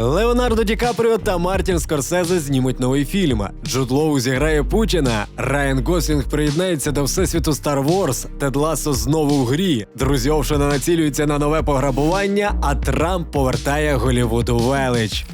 Леонардо Ді Капріо та Мартін Скорсезе знімуть новий фільм. Джуд Лоу зіграє Путіна. Райан Гослінг приєднається до всесвіту Star Wars. Тед Лассо знову в грі. Друзі Овшина націлюються на нове пограбування, а Трамп повертає Голівуду велич.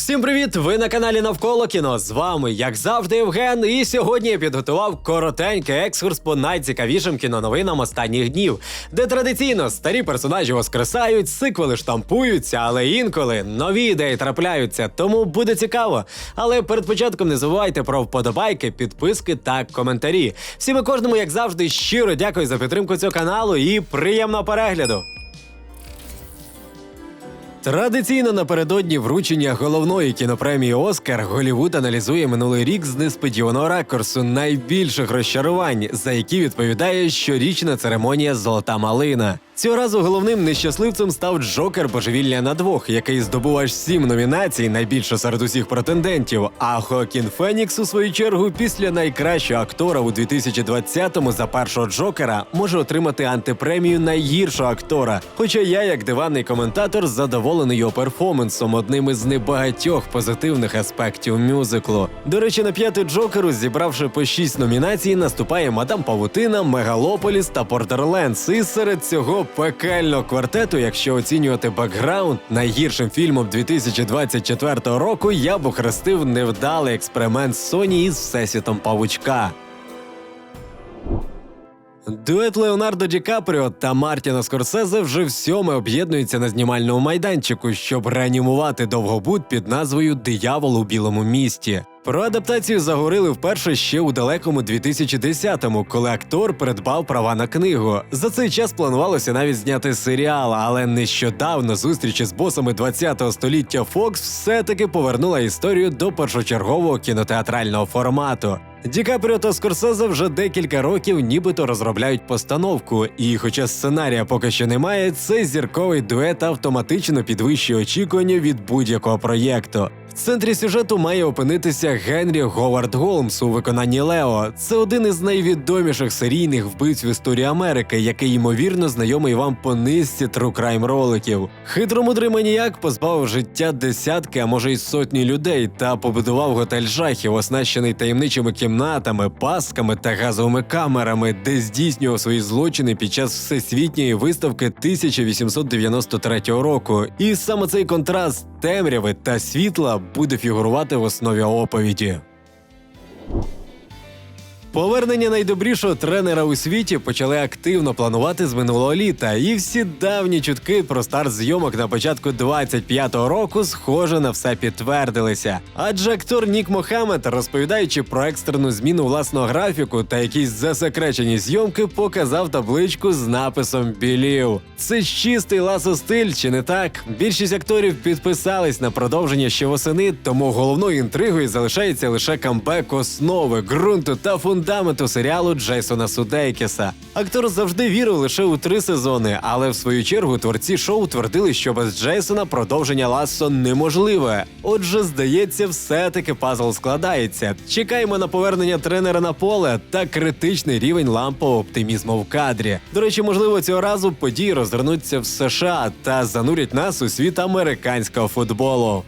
Всім привіт! Ви на каналі Навколо кіно. З вами, як завжди, Євген. І сьогодні я підготував коротенький екскурс по найцікавішим кіноновинам останніх днів, де традиційно старі персонажі воскресають, сиквели штампуються, але інколи нові ідеї трапляються. Тому буде цікаво. Але перед початком не забувайте про вподобайки, підписки та коментарі. Всім і кожному, як завжди, щиро дякую за підтримку цього каналу і приємного перегляду. Традиційно напередодні вручення головної кінопремії Оскар Голівуд аналізує минулий рік з несподіваного ракурсу найбільших розчарувань, за які відповідає щорічна церемонія Золота малина. Цього разу головним нещасливцем став Джокер Божевілля на двох, який здобув аж сім номінацій, найбільше серед усіх претендентів. А Хокін Фенікс, у свою чергу, після найкращого актора у 2020-му за першого Джокера може отримати антипремію найгіршого актора. Хоча я, як диванний коментатор, задоволений його перформансом, одним із небагатьох позитивних аспектів мюзиклу. До речі, на п'ятий Джокеру, зібравши по шість номінацій, наступає Мадам Павутина, Мегалополіс та Пордерлендс. І серед цього пекельного квартету, якщо оцінювати бекграунд, найгіршим фільмом 2024 року я б охрестив невдалий експеримент Sony із всесвітом павучка. Дует Леонардо Ді Капріо та Мартіна Скорсезе вже всьоме об'єднуються на знімальному майданчику, щоб реанімувати довгобуд під назвою Диявол у білому місті. Про адаптацію заговорили вперше ще у далекому 2010-му, коли актор придбав права на книгу. За цей час планувалося навіть зняти серіал, але нещодавно зустрічі з босами 20-го століття Fox все-таки повернула історію до першочергового кінотеатрального формату. Ді Капріо та Скорсезе вже декілька років нібито розробляють постановку, і, хоча сценарія поки що немає, цей зірковий дует автоматично підвищує очікування від будь-якого проєкту. В центрі сюжету має опинитися Генрі Говард Голмс у виконанні Лео. Це один із найвідоміших серійних вбивць в історії Америки, який ймовірно знайомий вам по низці тру-крайм роликів. Хитромудрий маніяк позбавив життя десятки, а може й сотні людей, та побудував готель жахів, оснащений таємничими кімнатами, пасками та газовими камерами, де здійснював свої злочини під час всесвітньої виставки 1893 року. І саме цей контраст темряви та світла буде фігурувати в основі оповіді. Повернення найдобрішого тренера у світі почали активно планувати з минулого літа, і всі давні чутки про старт зйомок на початку 25-го року схоже на все підтвердилися. Адже актор Нік Мохамед, розповідаючи про екстрену зміну власного графіку та якісь засекречені зйомки, показав табличку з написом Білів. Це ж чистий ласо стиль, чи не так? Більшість акторів підписались на продовження ще восени, тому головною інтригою залишається лише камбек основи, ґрунту та фундаменту серіалу Джейсона Судейкіса. Актор завжди вірив лише у три сезони, але в свою чергу творці шоу твердили, що без Джейсона продовження ласо неможливе. Отже, здається, все-таки пазл складається. Чекаємо на повернення тренера на поле та критичний рівень лампового оптимізму в кадрі. До речі, можливо, цього разу події розвернуться в США та занурять нас у світ американського футболу.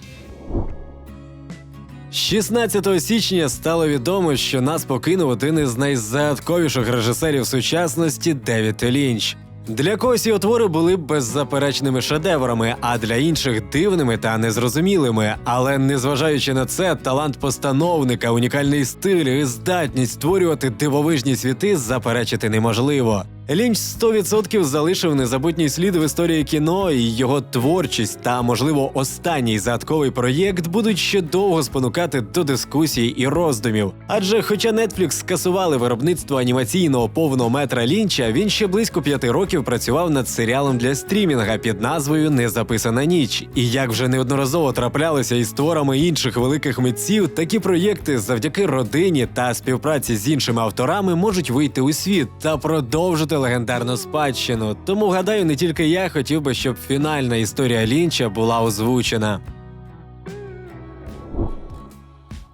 16 січня стало відомо, що нас покинув один із найзагадковіших режисерів сучасності Девід Лінч. Для когось його твори були беззаперечними шедеврами, а для інших дивними та незрозумілими. Але незважаючи на це, талант постановника, унікальний стиль і здатність створювати дивовижні світи заперечити неможливо. Лінч 100% залишив незабутній слід в історії кіно, і його творчість та, можливо, останній загадковий проєкт будуть ще довго спонукати до дискусій і роздумів. Адже, хоча Netflix скасували виробництво анімаційного повного метра Лінча, він ще близько п'яти років працював над серіалом для стрімінга під назвою Незаписана ніч. І як вже неодноразово траплялося із творами інших великих митців, такі проєкти завдяки родині та співпраці з іншими авторами можуть вийти у світ та продовжити легендарну спадщину. Тому гадаю, не тільки я хотів би, щоб фінальна історія Лінча була озвучена.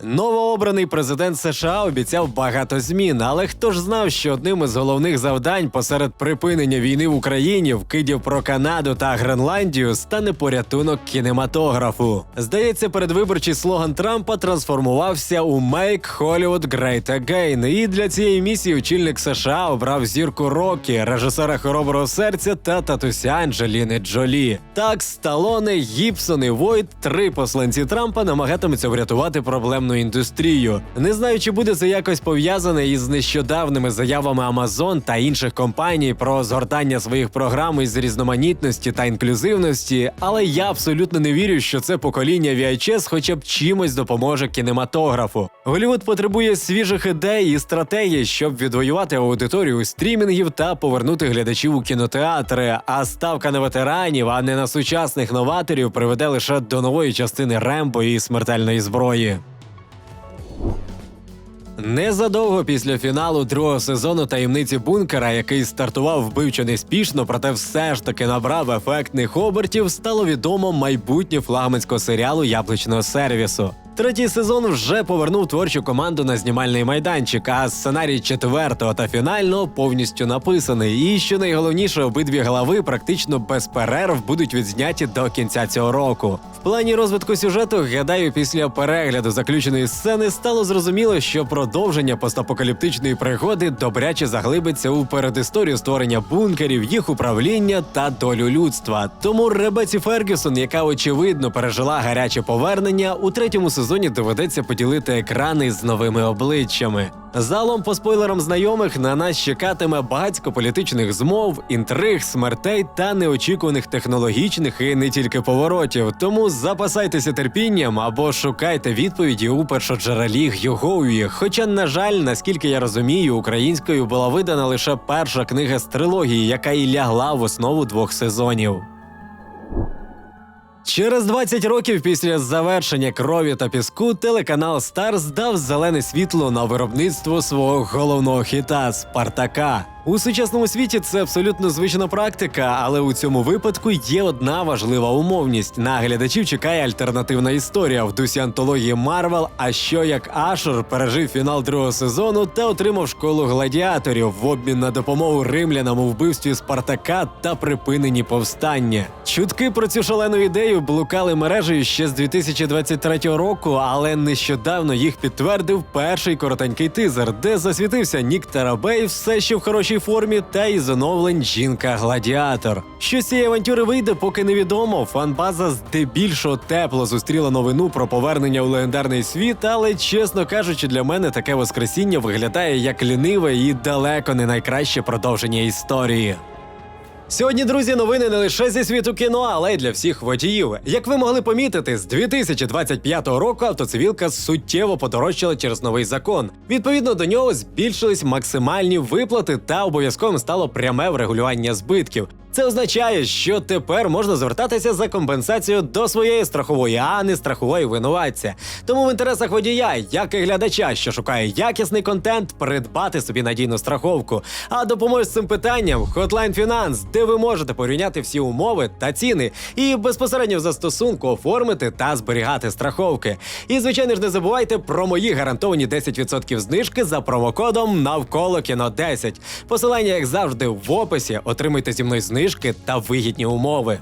Новообраний президент США обіцяв багато змін, але хто ж знав, що одним із головних завдань посеред припинення війни в Україні, вкидів про Канаду та Гренландію, стане порятунок кінематографу. Здається, передвиборчий слоган Трампа трансформувався у «Make Hollywood Great Again», І для цієї місії очільник США обрав зірку Рокі, режисера хороброго серця та татуся Анджеліни Джолі. Так, Сталоне, Гібсон і Войт, три посланці Трампа, намагатимуться врятувати проблемну індустрію. Не знаю, чи буде це якось пов'язане із нещодавними заявами Amazon та інших компаній про згортання своїх програм із різноманітності та інклюзивності, але я абсолютно не вірю, що це покоління VHS хоча б чимось допоможе кінематографу. Голівуд потребує свіжих ідей і стратегій, щоб відвоювати аудиторію стрімінгів та повернути глядачів у кінотеатри. А ставка на ветеранів, а не на сучасних новаторів, приведе лише до нової частини Рембо і смертельної зброї. Незадовго після фіналу другого сезону таємниці бункера, який стартував вбивчо неспішно, проте все ж таки набрав ефектних обертів, стало відомо майбутнє флагманського серіалу яблучного сервісу. Третій сезон вже повернув творчу команду на знімальний майданчик, а сценарій четвертого та фінального повністю написаний. І що найголовніше, обидві глави практично без перерв будуть відзняті до кінця цього року. В плані розвитку сюжету, гадаю, після перегляду заключеної сцени стало зрозуміло, що продовження постапокаліптичної пригоди добряче заглибиться у передісторію створення бункерів, їх управління та долю людства. Тому Ребеці Фергюсон, яка очевидно пережила гаряче повернення, у третьому сезоні доведеться поділити екрани з новими обличчями. Залом по спойлерам знайомих на нас чекатиме багатько політичних змов, інтриг, смертей та неочікуваних технологічних і не тільки поворотів. Тому запасайтеся терпінням або шукайте відповіді у першоджерелі Гюгоуї. Хоча, на жаль, наскільки я розумію, українською була видана лише перша книга з трилогії, яка і лягла в основу двох сезонів. Через 20 років після завершення крові та піску телеканал Старс дав зелене світло на виробництво свого головного хіта Спартака. У сучасному світі це абсолютно звична практика, але у цьому випадку є одна важлива умовність: на глядачів чекає альтернативна історія в дусі антології Марвел. А що як Ашер пережив фінал другого сезону та отримав школу гладіаторів в обмін на допомогу римлянам у вбивстві Спартака та припиненні повстання. Чутки про цю шалену ідею блукали мережею ще з 2023 року, але нещодавно їх підтвердив перший коротенький тизер, де засвітився Нік Тарабей все ще в хорошій формі, та із оновлень жінка-гладіатор. Що з цієї авантюри вийде, поки невідомо. Фанбаза здебільшого тепло зустріла новину про повернення у легендарний світ, але чесно кажучи, для мене таке воскресіння виглядає як ліниве і далеко не найкраще продовження історії. Сьогодні, друзі, новини не лише зі світу кіно, але й для всіх водіїв. Як ви могли помітити, з 2025 року автоцивілка суттєво подорожчала через новий закон. Відповідно до нього збільшились максимальні виплати та обов'язковим стало пряме врегулювання збитків. Це означає, що тепер можна звертатися за компенсацією до своєї страхової, а не страхової винуватця. Тому в інтересах водія, як і глядача, що шукає якісний контент, придбати собі надійну страховку. А допоможе з цим питанням Hotline Finance, де ви можете порівняти всі умови та ціни, і безпосередньо в застосунку оформити та зберігати страховки. І звичайно ж не забувайте про мої гарантовані 10% знижки за промокодом навколо кіно 10. Посилання, як завжди, в описі. Отримуйте зі мною знижки та вигідні умови.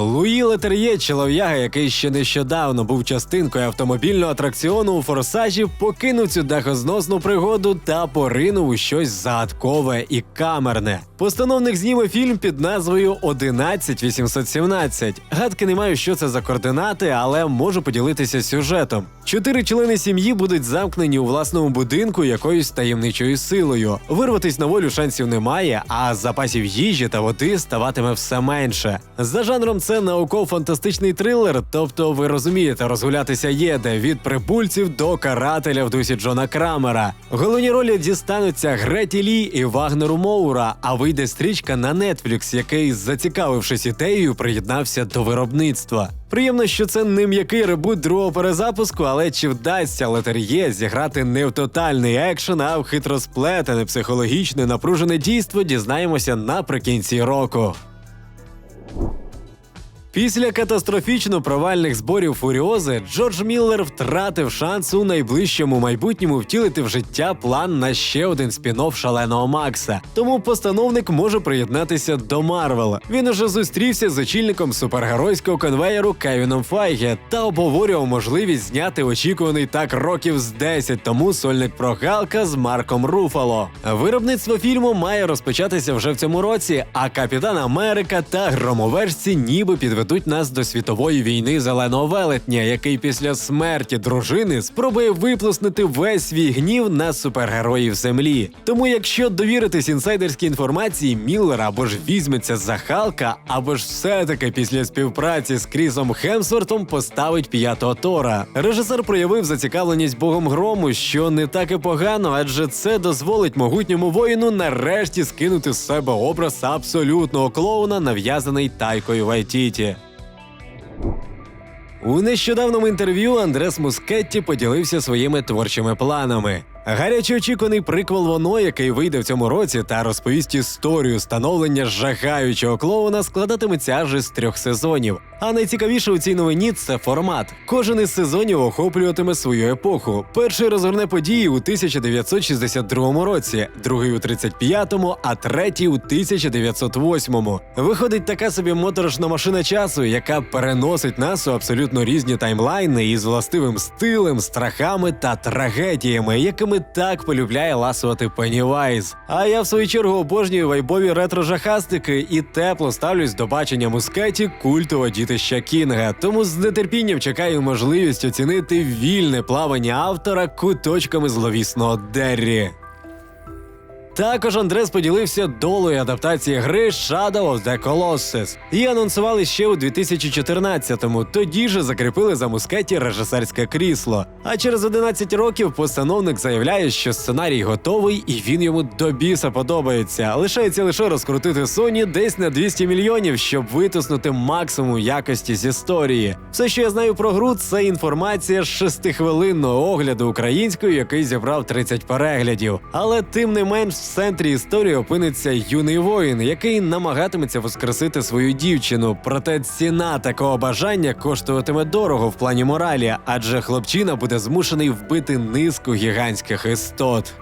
Луї Летер'є, чолов'яга, який ще нещодавно був частинкою автомобільного атракціону у форсажі, покинув цю дахозносну пригоду та поринув у щось загадкове і камерне. Постановник зніме фільм під назвою 11817. Гадки не маю, що це за координати, але можу поділитися сюжетом. Чотири члени сім'ї будуть замкнені у власному будинку якоюсь таємничою силою. Вирватись на волю шансів немає, а запасів їжі та води ставатиме все менше. За жанром це науково-фантастичний трилер, тобто ви розумієте, розгулятися є де від прибульців до карателя в дусі Джона Крамера. Головні ролі дістануться Греті Лі і Вагнеру Моура. А вийде стрічка на Netflix, який, зацікавившись ідеєю, приєднався до виробництва. Приємно, що це не м'який ребут другого перезапуску, але чи вдасться Летер'є зіграти не в тотальний екшен, а в хитросплетене психологічне напружене дійство, дізнаємося наприкінці року. Після катастрофічно провальних зборів Фуріози Джордж Міллер втратив шанс у найближчому майбутньому втілити в життя план на ще один спін-офф шаленого Макса. Тому постановник може приєднатися до Марвел. Він уже зустрівся з очільником супергеройського конвеєру Кевіном Файге та обговорював можливість зняти очікуваний так років з 10 тому сольник про Галка з Марком Руфало. Виробництво фільму має розпочатися вже в цьому році, а Капітан Америка та громовержці ніби підведуть нас до світової війни зеленого велетня, який після смерті дружини спробує виплеснути весь свій гнів на супергероїв землі. Тому, якщо довіритись інсайдерській інформації, Міллер або ж візьметься за Халка, або ж все-таки після співпраці з Крісом Хемсвортом поставить п'ятого Тора. Режисер проявив зацікавленість богом грому, що не так і погано, адже це дозволить могутньому воїну нарешті скинути з себе образ абсолютного клоуна, нав'язаний тайкою Вайтіті. У нещодавному інтерв'ю Андрес Мускетті поділився своїми творчими планами. Гаряче очікуваний приквел воно, який вийде в цьому році, та розповість історію становлення жахаючого клоуна, складатиметься аж із трьох сезонів. А найцікавіше у цій новині це формат. Кожен із сезонів охоплюватиме свою епоху. Перший розгорне події у 1962 році, другий у 35-му, а третій у 1908-му. Виходить така собі моторошна машина часу, яка переносить нас у абсолютно різні таймлайни із властивим стилем, страхами та трагедіями, якими так полюбляє ласувати Пеннівайз. А я в свою чергу обожнюю вайбові ретро-жахастики і тепло ставлюсь до бачення мускеті культового дітища Кінга. Тому з нетерпінням чекаю можливість оцінити вільне плавання автора куточками зловісного Деррі. Також Андрес поділився долою адаптації гри Shadow of the Colossus. Її анонсували ще у 2014-му, тоді же закріпили за мускеті режисерське крісло. А через 11 років постановник заявляє, що сценарій готовий і він йому до біса подобається. Лишається лише розкрутити Sony десь на 200 мільйонів, щоб витиснути максимум якості з історії. Все, що я знаю про гру, це інформація з шестихвилинного огляду українською, який зібрав 30 переглядів. Але тим не менш в центрі історії опиниться юний воїн, який намагатиметься воскресити свою дівчину. Проте ціна такого бажання коштуватиме дорого в плані моралі, адже хлопчина буде змушений вбити низку гігантських істот.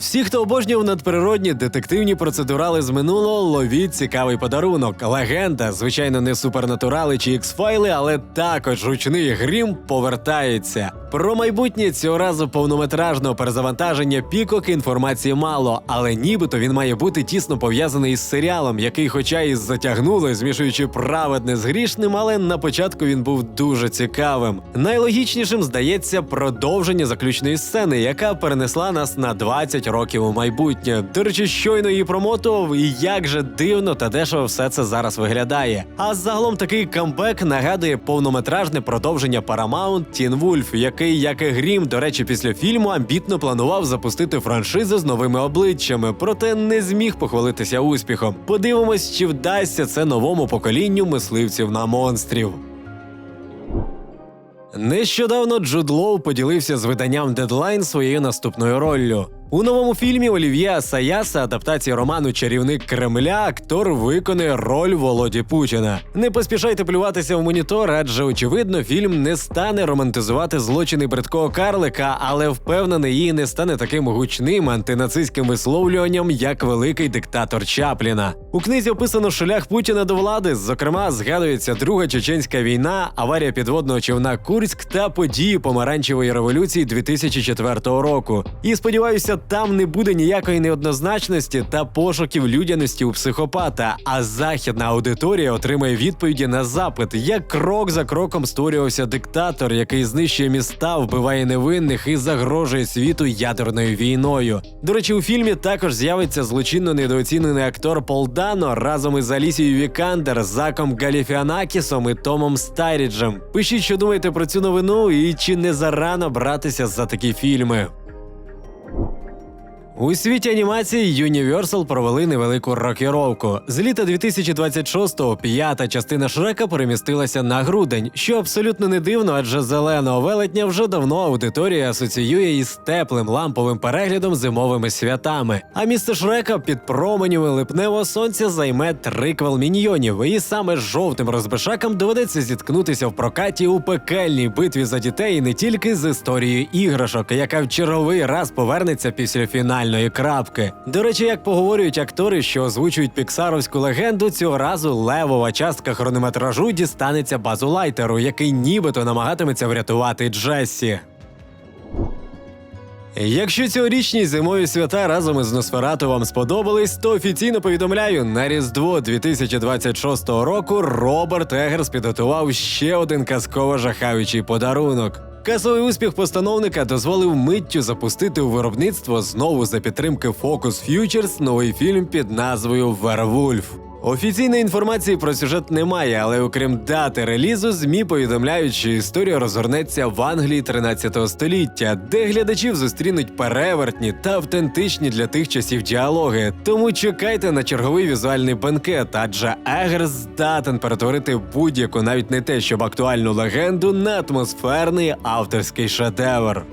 Всі, хто обожнював надприродні детективні процедурали з минулого, ловіть цікавий подарунок. Легенда, звичайно, не супернатурали чи ікс-файли, але також ручний грім повертається. Про майбутнє цього разу повнометражного перезавантаження пікок інформації мало, але нібито він має бути тісно пов'язаний із серіалом, який, хоча і затягнули, змішуючи праведне з грішним, але на початку він був дуже цікавим. Найлогічнішим здається продовження заключної сцени, яка перенесла нас на 20 років у майбутнє. До речі, щойно її промотував, і як же дивно та дешево все це зараз виглядає. А загалом такий камбек нагадує повнометражне продовження Paramount Teen Wolf, який, як і Грім, до речі, після фільму амбітно планував запустити франшизу з новими обличчями, проте не зміг похвалитися успіхом. Подивимось, чи вдасться це новому поколінню мисливців на монстрів. Нещодавно Джуд Лоу поділився з виданням Deadline своєю наступною роллю. У новому фільмі Олів'є Саяса, адаптації роману Чарівник Кремля, актор виконує роль Володі Путіна. Не поспішайте плюватися в монітор, адже очевидно, фільм не стане романтизувати злочини бридкого карлика, але впевнений, її не стане таким гучним антинацистським висловлюванням, як великий диктатор Чапліна. У книзі описано шлях Путіна до влади. Зокрема, згадується Друга чеченська війна, аварія підводного човна Курськ та події помаранчевої революції 2004 року. І сподіваюся, там не буде ніякої неоднозначності та пошуків людяності у психопата. А західна аудиторія отримає відповіді на запит, як крок за кроком створювався диктатор, який знищує міста, вбиває невинних і загрожує світу ядерною війною. До речі, у фільмі також з'явиться злочинно недооцінений актор Пол Дано разом із Алісією Вікандер, Заком Галіфіанакісом і Томом Стайріджем. Пишіть, що думаєте про цю новину, і чи не зарано братися за такі фільми. У світі анімації Universal провели невелику рокіровку. З літа 2026-го п'ята частина Шрека перемістилася на грудень, що абсолютно не дивно, адже зеленого велетня вже давно аудиторія асоціює із теплим ламповим переглядом зимовими святами. А місце Шрека під променями липневого сонця займе триквел міньйонів, і саме жовтим розбишакам доведеться зіткнутися в прокаті у пекельній битві за дітей і не тільки з історією іграшок, яка в черговий раз повернеться після фінальної крапки. До речі, як поговорюють актори, що озвучують піксаровську легенду, цього разу левова частка хронометражу дістанеться базу лайтеру, який нібито намагатиметься врятувати Джессі. Якщо цьогорічні зимові свята разом із Носферату вам сподобались, то офіційно повідомляю, на Різдво 2026 року Роберт Егерс підготував ще один казково жахаючий подарунок. Касовий успіх постановника дозволив миттю запустити у виробництво знову за підтримки Focus Futures новий фільм під назвою Вервульф. Офіційної інформації про сюжет немає, але окрім дати релізу, змі повідомляють, що історія розгорнеться в Англії 13 століття, де глядачів зустрінуть перевертні та автентичні для тих часів діалоги. Тому чекайте на черговий візуальний бенкет, адже Егерс здатен перетворити будь-яку, навіть не те, щоб актуальну легенду на атмосферний авторський шедевр.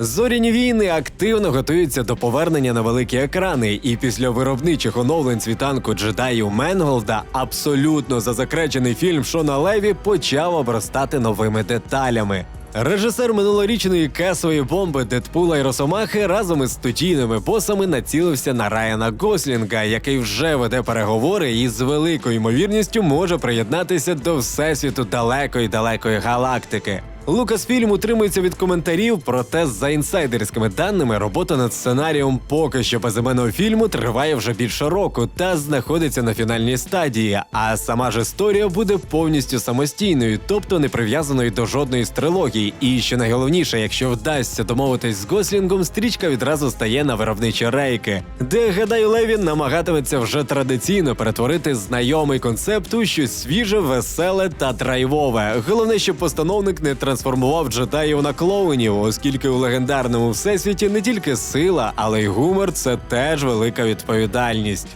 Зоряні війни активно готуються до повернення на великі екрани, і після виробничих оновлень світанку джедаїв Менголда абсолютно зазакречений фільм Шона Леві почав обростати новими деталями. Режисер минулорічної кесової бомби Дедпула і Росомахи разом із студійними босами націлився на Райана Гослінга, який вже веде переговори і з великою ймовірністю може приєднатися до всесвіту далекої далекої галактики. Лукасфільм утримується від коментарів, проте за інсайдерськими даними робота над сценарієм поки що безіменного фільму триває вже більше року та знаходиться на фінальній стадії. А сама ж історія буде повністю самостійною, тобто не прив'язаною до жодної з трилогій. І що найголовніше, якщо вдасться домовитись з Гослінгом, стрічка відразу стає на виробничі рейки, де гадаю Левін намагатиметься вже традиційно перетворити знайомий концепт у щось свіже, веселе та драйвове. Головне, щоб постановник не трансформував джедаїв на клоунів, оскільки у легендарному всесвіті не тільки сила, але й гумор це теж велика відповідальність.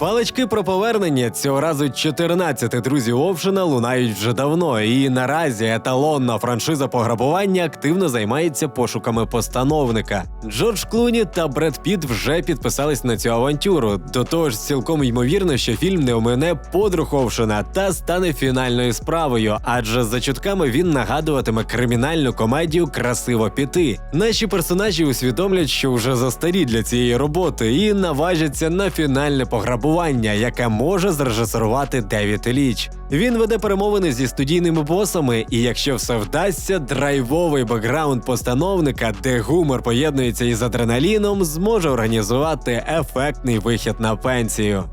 Палички про повернення цього разу 14 друзів Овшина лунають вже давно, і наразі еталонна франшиза пограбування активно займається пошуками постановника. Джордж Клуні та Бред Піт вже підписались на цю авантюру. До того ж, цілком ймовірно, що фільм не омине подруг Овшина та стане фінальною справою, адже за чутками він нагадуватиме кримінальну комедію Красиво піти. Наші персонажі усвідомлять, що вже застарі для цієї роботи, і наважаться на фінальне пограбування, яке може зрежисерувати Девід Ліч. Він веде перемовини зі студійними босами, і якщо все вдасться, драйвовий бекграунд постановника, де гумор поєднується із адреналіном, зможе організувати ефектний вихід на пенсію.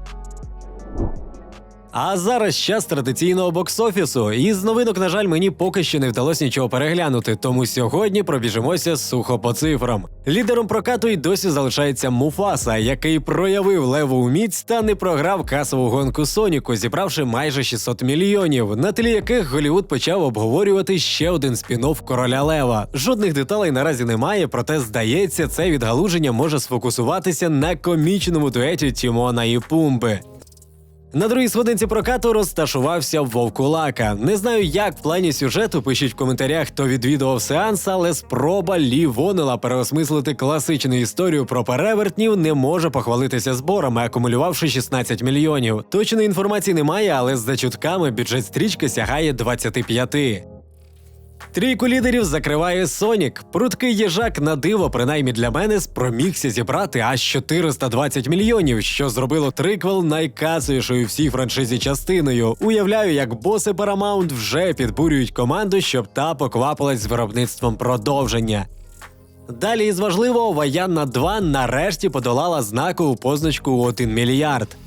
А зараз час традиційного бокс-офісу. І з новинок, на жаль, мені поки що не вдалося нічого переглянути, тому сьогодні пробіжимося сухо по цифрам. Лідером прокату й досі залишається Муфаса, який проявив леву міць та не програв касову гонку Соніку, зібравши майже 600 мільйонів, на тлі яких Голівуд почав обговорювати ще один спін-офф короля Лева. Жодних деталей наразі немає, проте здається, це відгалуження може сфокусуватися на комічному дуеті Тімона і Пумби. На другій сходинці прокату розташувався Вовкулака. Не знаю, як в плані сюжету пишіть в коментарях, хто відвідував сеанс, але спроба Лі Вонела переосмислити класичну історію про перевертнів не може похвалитися зборами, акумулювавши 16 мільйонів. Точної інформації немає, але за чутками бюджет стрічки сягає 25. Трійку лідерів закриває Сонік. Прудкий їжак на диво, принаймні для мене, спромігся зібрати аж 420 мільйонів, що зробило триквел найкасовішою всій франшизі частиною. Уявляю, як боси Paramount вже підбурюють команду, щоб та поквапилась з виробництвом продовження. Далі із важливого Ваянна 2 нарешті подолала знакову позначку у 1 мільярд.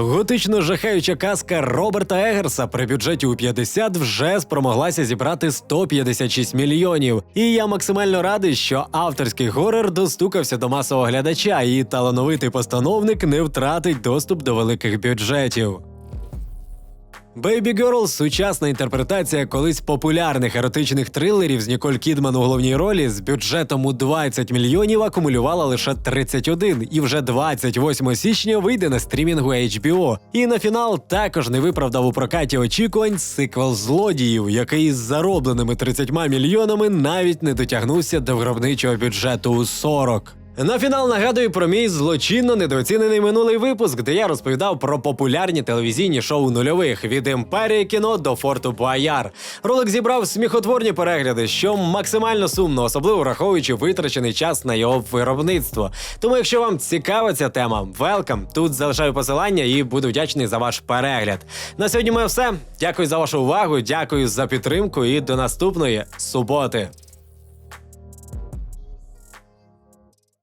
Готично жахаюча казка Роберта Егерса при бюджеті у 50 вже спромоглася зібрати 156 мільйонів. І я максимально радий, що авторський горор достукався до масового глядача, і талановитий постановник не втратить доступ до великих бюджетів. Baby Girl – сучасна інтерпретація колись популярних еротичних трилерів з Ніколь Кідман у головній ролі з бюджетом у 20 мільйонів акумулювала лише 31 і вже 28 січня вийде на стрімінгу HBO. І на фінал також не виправдав у прокаті очікувань сиквел злодіїв, який з заробленими 30 мільйонами навіть не дотягнувся до виробничого бюджету у 40. На фінал нагадую про мій злочинно недооцінений минулий випуск, де я розповідав про популярні телевізійні шоу нульових від імперії кіно до форту Буаяр. Ролик зібрав сміхотворні перегляди, що максимально сумно, особливо враховуючи витрачений час на його виробництво. Тому, якщо вам цікава ця тема, велкам. Тут залишаю посилання і буду вдячний за ваш перегляд. На сьогодні моє все. Дякую за вашу увагу, дякую за підтримку і до наступної суботи.